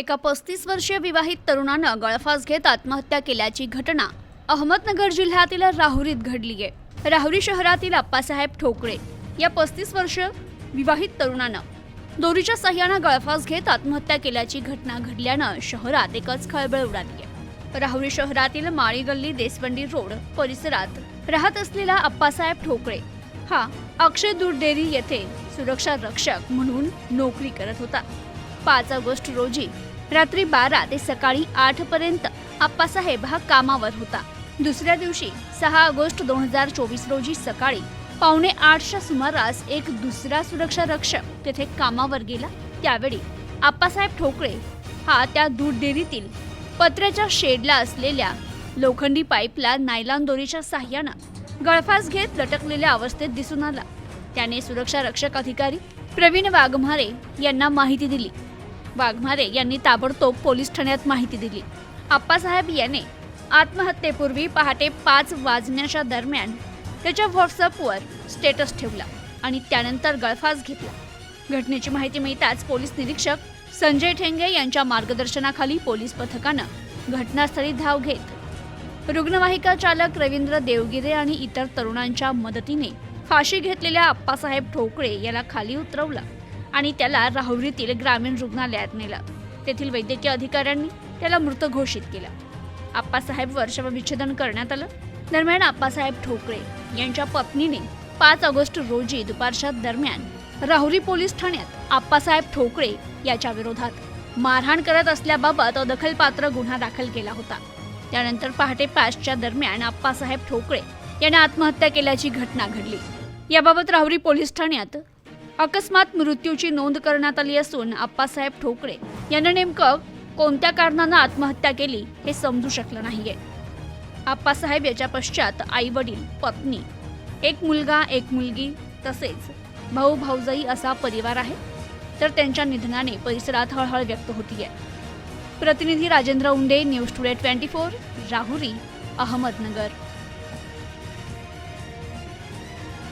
एका पस्तीस वर्षीय विवाहित तरुणानं गळफास घेत आत्महत्या केल्याची घटना अहमदनगर जिल्ह्यातील राहुरीत घडली आहे. राहुरी शहरातील अप्पासाहेब ठोकळे या पस्तीस वर्ष विवाहित तरुणानं दोरीच्या सह्यानं गळफास घेत आत्महत्या केल्याची घटना घडल्यानं शहरात एकच खळबळ उडाली आहे. राहुरी शहरातील माळी गल्ली देसवंडी रोड परिसरात राहत असलेला अप्पासाहेब ठोकळे हा अक्षय दूध डेअरी येथे सुरक्षा रक्षक म्हणून नोकरी करत होता. पाच ऑगस्ट रोजी रात्री बारा ते सकाळी आठ पर्यंत आप्पासाहेब हा कामावर होता. दुसऱ्या दिवशी सहा ऑगस्ट दोन हजार चोवीस रोजी सकाळी पावणे आठच्या सुमारास एक दुसरा सुरक्षा रक्षक तेथे कामावर गेला. त्यावेळी आप्पासाहेब ठोकळे हा त्या दूध डेअरीतील पत्र्याच्या शेडला असलेल्या लोखंडी पाईपला नायलॉन दोरीच्या साह्यानं गळफास घेत लटकलेल्या अवस्थेत दिसून आला. त्याने सुरक्षा रक्षक अधिकारी प्रवीण वाघमारे यांना माहिती दिली. वाघमारे यांनी ताबडतोब पोलीस ठाण्यात माहिती दिली. आप्पासाहेब याने आत्महत्येपूर्वी पहाटे पाच वाजण्याच्या दरम्यान त्याच्या व्हॉट्सअपवर स्टेटस ठेवला आणि त्यानंतर गळफास घेतला. घटनेची माहिती मिळताच पोलीस निरीक्षक संजय ठेंगे यांच्या मार्गदर्शनाखाली पोलीस पथकानं घटनास्थळी धाव घेत रुग्णवाहिका चालक रवींद्र देवगिरे आणि इतर तरुणांच्या मदतीने फाशी घेतलेल्या आप्पासाहेब ठोकळे याला खाली उतरवलं. आणि त्याला राहुरीतील ग्रामीण रुग्णालयात नेलं. तेथील वैद्यकीय अधिकाऱ्यांनी त्याला मृत घोषित केलं. आप्पासाहेबवर शवविच्छेदन करण्यात आलं. दरम्यान आप्पासाहेब ठोकळे यांच्या पत्नीने पाच ऑगस्ट रोजी दुपारच्या दरम्यान राहुरी पोलीस ठाण्यात आप्पासाहेब ठोकळे याच्या विरोधात मारहाण करत असल्याबाबत दखलपात्र गुन्हा दाखल केला होता. त्यानंतर पहाटे पाचच्या दरम्यान आप्पासाहेब ठोकळे याने आत्महत्या केल्याची घटना घडली. याबाबत राहुरी पोलीस ठाण्यात अकस्मात मृत्यूची नोंद करण्यात आली असून आप्पासाहेब ठोकळे यांना नेमकं कोणत्या कारणानं आत्महत्या केली हे समजू शकलं नाहीये. आप्पासाहेब याच्या पश्चात आई वडील पत्नी एक मुलगा एक मुलगी तसेच भाऊ भाऊजाई असा परिवार आहे तर त्यांच्या निधनाने परिसरात हळहळ व्यक्त होतीये. प्रतिनिधी Rajendra Unde news today twenty four Rahuri Ahmednagar.